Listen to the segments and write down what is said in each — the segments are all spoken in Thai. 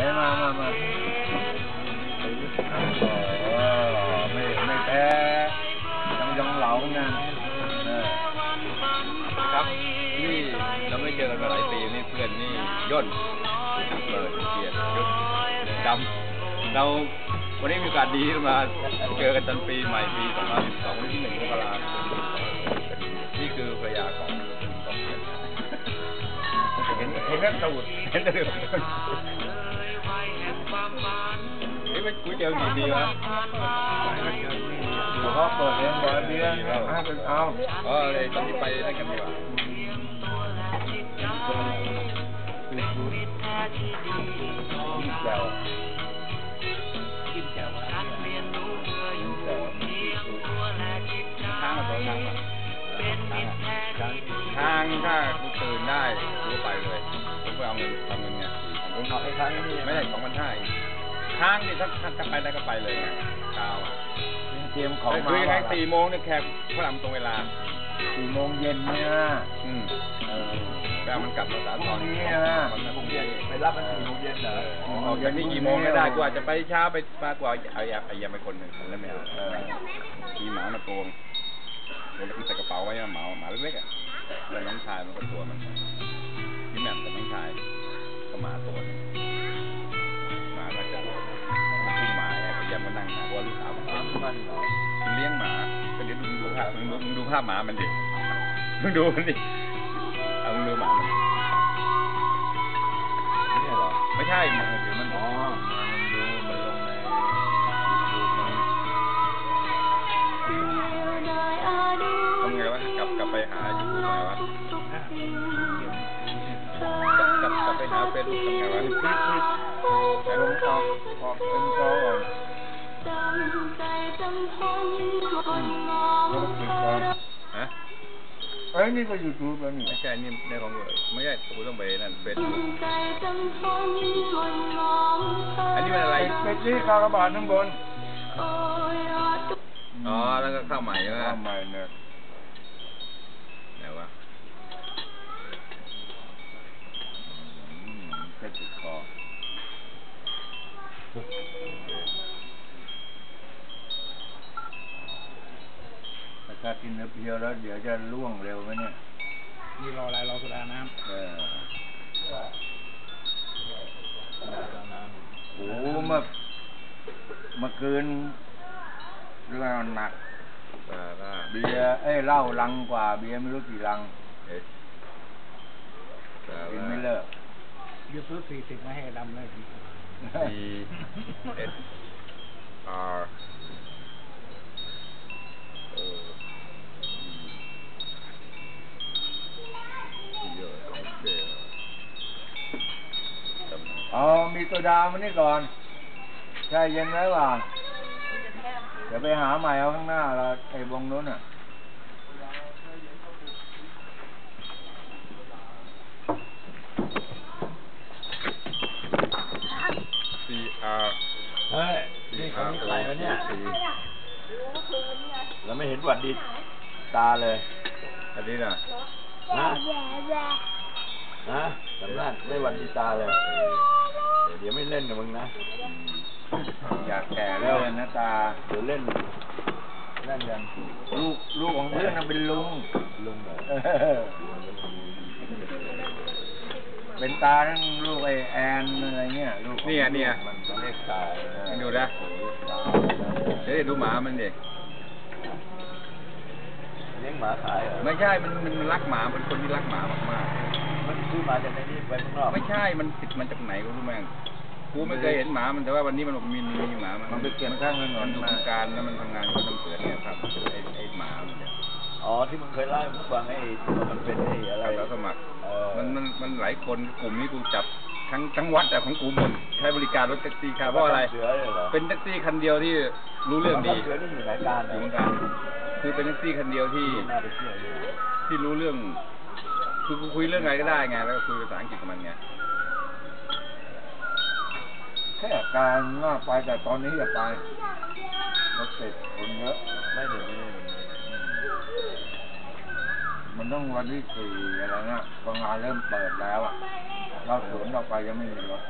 ไปมามามาโอ้ไม่ไม่แพ้ยังยองเหลาเหมือนกันเออครับ นี่เราไม่เจอกันมาหลายปีนี่เพื่อนนี่ย่นเปิดเกียรติยศดำเราวันนี้มีโอกาสดีที่มาเจอกันตอนปีใหม่ปี2012วันที่หนึ่งมกราคมนี่คือภรรยาของของเพื่อนเห็นเห็นแล้วตูดเห็นแต่เดือด นี่ไม่คุยเจอกี่ปีวะเดี๋ยวเขาเปิดเองบอยเบียร์ให้เป็นเอาอ๋อเลยตอนนี้ไปได้กันดีกว่าจิ้มแจ่วจิ้มแจ่วทางกับตัวทางอะทางถ้ากูตื่นได้กูไปเลยผมไปเอาเงินเอาเงินเนี่ยผมเอาไอ้ครั้งนี้ไม่ใช่สองพันห้า ค้างนี่ถ้าถ้าถ้าไปได้ก็ไปเลยไงเช้าอะเตรียมของแต่มาคือยังไงว่าสี่โมงเนี่ยแขกพระรำตรงเวลาสี่โมงเย็นเนี่ยอืมเออไปเอามันกลับมาสามตอนพรุ่งนี้นะมันพรุ่งนี้ไปรับมันสี่โมงเย็นเหรอออกจากนี่กี่โมงก็ได้กูอาจจะไปเช้าไปมากกว่าเอาอย่าเอาอย่าไปคนหนึ่งแล้วไม่เอาเออมีหมามาโกงเดี๋ยวมันใส่กระเป๋าไว้นะหมาหมาเล็กๆอะแล้วน้องชายมันก็ตัวมันพี่แหม่มกับน้องชายก็หมาตัวหนึง มานั่งหาว่าลูกสาวมันมันเลี้ยงหมาก็เดี๋ยวดูดูภาพมึงดูมึงดูภาพหมามันดิมึงดูมันดิเอามึงดูหมามันเนี่ยเหรอไม่ใช่มันเดี๋ยวมันออมัน ฮะเอ้ยนี่ก็ยูทูบแล้วนี่ไม่ใช่นี่ในของกูไม่ใช่กูต้องไปนั่นเฟซบุ๊กอันนี้มันอะไร ไปที่คากระบาดข้างบน อ๋อ แล้วก็เข้าใหม่ใช่ไหมทำไมเนี่ย ถ้ากินเพียวๆแล้วเดี๋ยวจะล่วงเร็วไหมเนี่ยนี่รออะไรรอสุดาน้ำเออโอ้เมื่อเมื่อคืนเรื่องหนักซาร่าเบียร์เอ้ยเหล้าลังกว่า เบียร์ไม่รู้กี่ลังเอสซากินร่าไม่เลิกยูทูบสี่สิบมาให้ดำเลย C S R O จำเอามีโซดามานี่ก่อน ใช่เย็นไว้ว่าเดี๋ยวไปหาใหม่เอาข้างหน้าเราไอ้วงนู้นอะ C R เฮ้ยนี่เขามีใครวะเนี่ยเราไม่เห็นหวัดดีตาเลย อันนี้น่ะฮะฮะสำนักไม่หวัดดีตาเลย เดี๋ยวไม่เล่นกับมึงนะ อยากแก่แล้วนะตา เดี๋ยวเล่นเล่นกันลูกลูกของเพื่อนน่ะเป็นลุง ลุงเหรอเป็นตาทั้งลูกไอแอนอะไรเงี้ยลูกของเนี่ยเนี่ยมันจะเรียกตาดูนะเดี๋ยวดูหมามันดิเลี้ยงหมาขายเหรอไม่ใช่ มันมันรักหมาเป็นคนที่รักหมามากมันซื้อมาจากในนี้ไปข้างนอกๆไม่ใช่ มันติดมันจากไหนก็รู้แม่ง กูไม่เคยเห็นหมามันแต่ว่าวันนี้มันบอกมีมีหมามันมันไปเก็บข้างถนนมันดูมาการแล้วมันทำงานก็ทำเสือเนี่ยครับไอ้ไอ้หมามันเนี่ยอ๋อที่มึงเคยเล่าให้ผมฟังไอ้ที่ว่ามันเป็นไอ้อะไรแล้วสมัครเออมันมันมันหลายคนกลุ่มนี้กูจับทั้งทั้งวัดแต่ของกูหมดใช้บริการรถแท็กซี่ครับเพราะอะไรเสือเลยเหรอเป็นแท็กซี่คันเดียวที่รู้เรื่องดีเสือนี่อยู่ไหนการอยู่เหมือนกันคือเป็นแท็กซี่คันเดียวที่น่าไปเที่ยวอยู่ที่รู้เรื่อง คือกูคุยเรื่องอะไรก็ได้ไง แล้วก็คุยภาษาอังกฤษกับมันไง แค่การว่าไปแต่ตอนนี้อย่าไปรถติดคนเยอะ ไม่เดี๋ยวนี้มันต้องวันที่สี่อะไรนะพองานเริ่มเปิดแล้วอะ เราสวนออกไปยังไม่มีรถ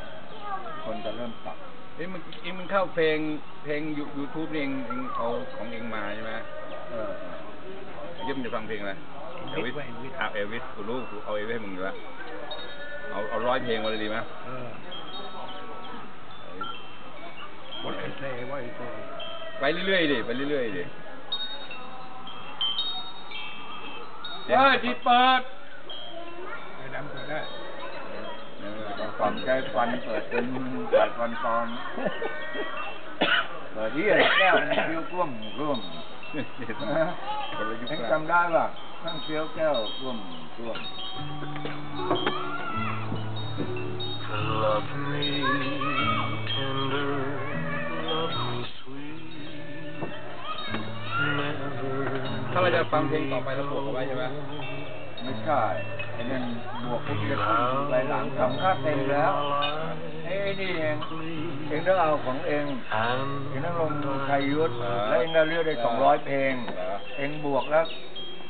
คนจะมันตักเอ้ยมึงเองมึงเข้าเพลงเพลงยูทูบเองเองเอาของเองมาใช่ไหมเออเยี่ยมจะฟังเพลงอะไรเอลวิสอาเอลวิสกูรู้กูเอาเอลวิสให้มึงอยู่แล้วเอาเอาร้อยเพลงมาเลยดีไหม เออว่าไอ้เซ่ว่าไอ้เซ่ไปเรื่อยๆดิไปเรื่อยๆดิเฮ้ยที่เปิดไอ้ดำเปิดได้ต้องฟังใจฟันเปิดเป็นเปิดฟันตอนเปิดที่อะไรแก้วมันเคี้ยวกล้วมกล้วมคนละยุคยังละจำได้ป่ะนั่งเคี้ยวแก้วกล้วมกล้วม Love me ถ้าเราจะฟังเพลงต่อไปเราบวกเอาไว้ใช่ไหมไม่ใช่ไอ้นั่นบวกพุทธคุณไปหลังทำค่าเต็มแล้วไอ้นี่เองเองต้องเอาของเอง and เองต้องลงชัยยุทธแล้วเองก็เลือกได้สองร้อยเพลง เองบวกแล้ว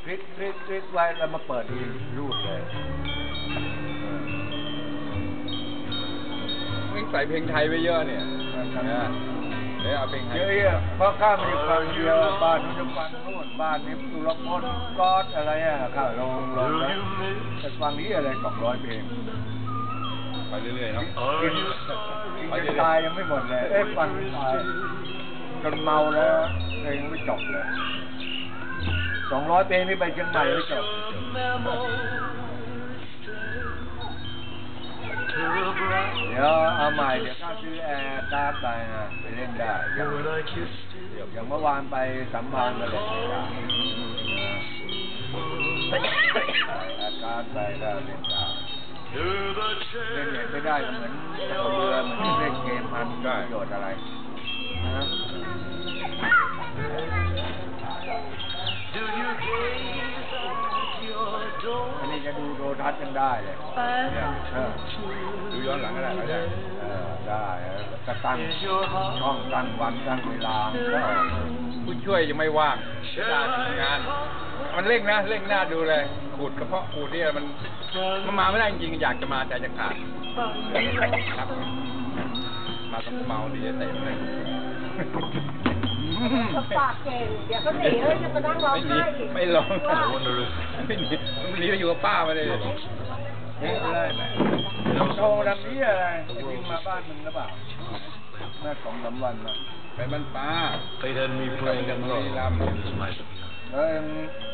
คลิกคลิกคลิกไว้แล้วมาเปิดอีรูดเลยมึงใส่เพลงไทยไปเยอะเนี่ยนะ เดี๋ยวเอาเพลงไทยเยอะแยะเพราะข้ามมีฟังเดียวบ้านนู้นจะฟังนู่นบ้านนี้ตุลพลกอดอะไรอะข้าลงลง do แล้ว you miss แต่ฟังนี้อะไรสองร้อยเพลงไปเรื่อยๆเนาะ are you กิน sorry จนตายยังไม่หมดเลยเอ้ยฟังตายจนเมาแล้วเพลงไม่จบเลยสองร้อยเพลงนี่ไปเชียงใหม่ไม่จบ ใหม่เดี๋ยวข้าซื้อแอร์การ์ดไปนะไปเล่นได้อย่าง when I kissed you อย่างเมื่อวานไปสัมพันธ์มาเลยได้แอร์การ์ดไปได้เล่นได้ to the เล่นเน็ต chair ไม่ได้ก็เหมือนขับเรือเหมือนเล่นเกมมันมีประโยชน์อะไรนะ จะดูโทรทัศน์กันได้เลยเนี่ยเออดูย้อนหลังก็ได้เขาจะเออได้ก็ตั้ง is your ช่อง heart ตั้งวันตั้งเวลาก็ออกมาผู้ช่วยยังไม่ว่างการทำงาน มันเร่งนะเร่งหน้าดูเลยขูดกระเพาะขูดเนี่ยมันมันมาไม่ได้จริงๆอยากจะมาใจจะขาดครับมาต้องเมาดีจะเตะมันเลยเขา ปากเก่ง เดี๋ยวก็หนีเลยจะมานั่งร้องไม่หนีไห้อีกไม่ลง I wonder if ไม่หนีมันหนีไปอยู่กับป้ามาเลยนี่อะไรแบบโทรดังนี้อะไรจะบินมาบ้านมึงหรือเปล่าแม่สองสามวันนะไปบ้านป้า fate had me playing in love is my แล้วเอง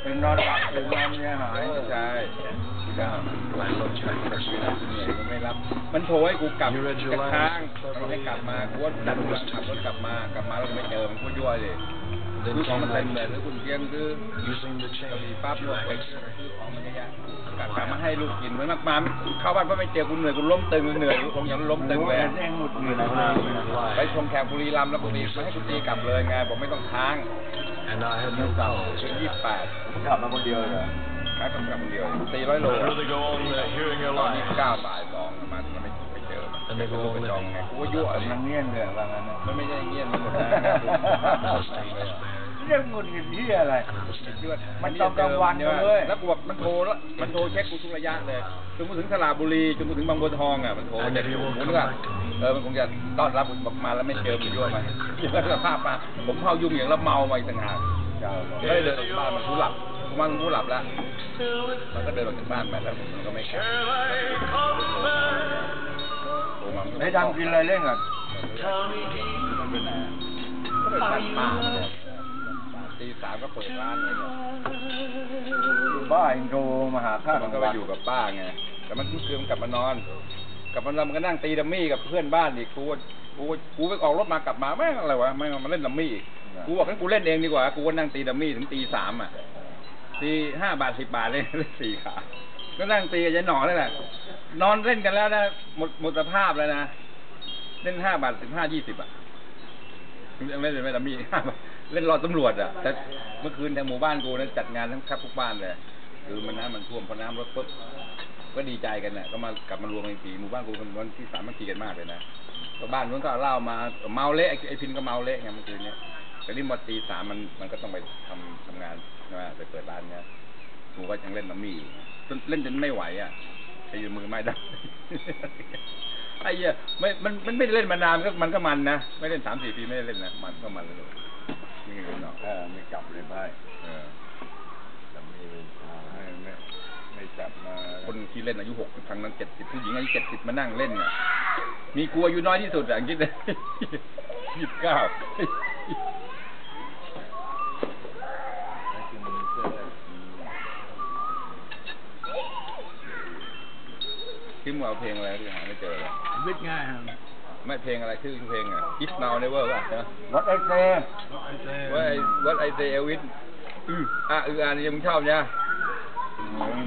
เป็นนอนหลับเป็นนอนเนี่ยหายไม่ใช่ I loved you at first เหนื่อยกูไม่รับ มันโทรให้กูกลับ You read your จะค้างมันให้กลับมากูว่าดันมาขับรถกลับมากลับมาแล้วไม่เจอมันกูยั่วเลย Then ซื้อของมันเต็มเลย night ซื้อกุญเชียงซื้อปั๊บ you ไป like ซื้อของมันเยอะแยะกลับมาให้ลูกกินเหมือนมากมาเข้าบ้านก็ไม่เจอกูเหนื่อยกูล้มตึงเหนื่อยคงยังล้มตึงเลยเห็นไปชมแขกบุรีรัมย์แล้วบุรีมาให้กูตีกลับเลยไงบอกไม่ต้องค้าง and I had no cause คือยี่สิบแปดกลับมาคนเดียวเลยค้างกลับคนเดียวตีร้อยโล I'd rather go on uh, hearing your ตอนยี่สิบ lies เก้าบ่ายสองมันมันไม่ไม่เจอมัน And they go ลูก on กระจอง living ไงกูก็ยั่วเลยนางเงี้ยนเลยว่างั้นนะ มันไม่ใช่เงี้ยมันหมดนะ เรื่องหงุดหงิดที่อะไรยั่วมันต้องกลางวันใช่ไหมเลยแล้วกูบอกมันโทรแล้วมันโทรเช็คกูทุกระยะเลยจนกูถึงสระบุรีจนกูถึงบางบัวทองอะมันโทรมาจากหมูนึกว่าเออมันคงจะต้อนรับกูบอกมาแล้วไม่เจอมันยั่วมาแล้วสภาพมาผมเข้ายุ่งอย่างแล้วเมามาอีกต่างหากเจ้าหรอก็เลยเดินออกจากบ้านมันกูหลับกูมันกูหลับแล้วมันก็เดินออกจากบ้านไปแล้วมันก็ไม่กลับโอ้มันไม่ทำกินอะไรเล่นอะมันเป็นไหนก็เป็นบ้านป้าเนี่ย ตีสามก็เปิดร้านเลยเนี่ยบ้าเองโทรมาหาข้ามันก็ไปอยู่กับป้าไง แต่มันทุกคืนมันกลับมานอน กลับมานอนมันก็นั่งตีดัมมี่กับเพื่อนบ้านอีกกูก็กูก็กูไปออกรถมากลับมาแม่งอะไรวะแม่งมาเล่นดัมมี่อีกกูบอกให้กูเล่นเองดีกว่า กูก็นั่งตีดัมมี่ถึงตีสามอะตีห้าบาทสิบบาทเลยเล่นสี่ขาก็นั่งตีกับยายหนอนั่นแหละ นอนเล่นกันแล้วนะหมดหมดสภาพแล้วนะ เล่นห้าบาทสิบห้ายี่สิบอะยังไม่เล่นไม่ดัมมี่ห้าบาท เล่นรอตำรวจอะ แต่เมื่อคืนทางหมู่บ้านกูนะจัดงานทั้งแทบทุกบ้านเลย คือมันน้ำมันท่วมพอน้ำลดปุ๊บ ก็ดีใจกันน่ะ ก็มากลับมารวมกันอีกทีหมู่บ้านกูเป็นวันที่สามัคคีกันมากเลยนะก็บ้านนู้นก็เหล้ามาเมาเละไอ้ไอ้พินก็เมาเละไงเมื่อคืนเนี้ยแต่นี่มาตีสามมันมันก็ต้องไปทำทำงานใช่ไปเปิดร้านเนี้ยกูก็ยังเล่นน้ำมี่อยู่จนเล่นจนไม่ไหวอะไอ้มือไม่ได้ ไอ้เหี้ยไม่มันมันไม่ได้เล่นมานานก็มันก็มันนะ ไม่เล่นสามสี่ปีไม่ได้เล่นนะ มันก็มันเลย มีเงินเนาะเออไม่กลับเลยพ่ายเออแต่มีอ่าไม่ไม่ไม่จับมา คนที่เล่นอายุหกทางนั้นเจ็ดสิบผู้หญิงอายุเจ็ดสิบมานั่งเล่นน่ะมีกลัวอายุน้อยที่สุดอะคิดเลยยี่สิบเก้าให้กินเสื้อเลยคิดว่าเอาเพลงอะไรที่หาไม่เจอเลยวิทย์ง่ายฮะไม่เพลงอะไรชื่อเพลงอะ If Now Never ป่ะใช่ไหมวัดไอเซไอเซ่ ว่าไอ้ว่าไอเซเอลวิสอืออะอืออ่านยังมึงชอบเนี่ย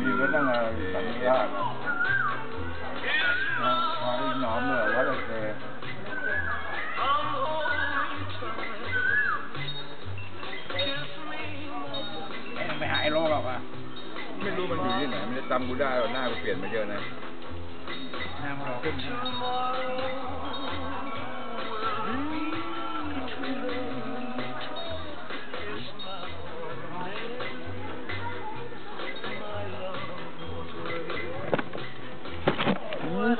มีไว้ตั้งแต่สัญญาณนะพออีหนอมเลยวัดไอเซยังไม่หายโรคหรอกอะไม่รู้มันอยู่ที่ไหน มันจะจำกูได้หรอหน้ากูเปลี่ยนไปเยอะนะหน้ามันรอขึ้น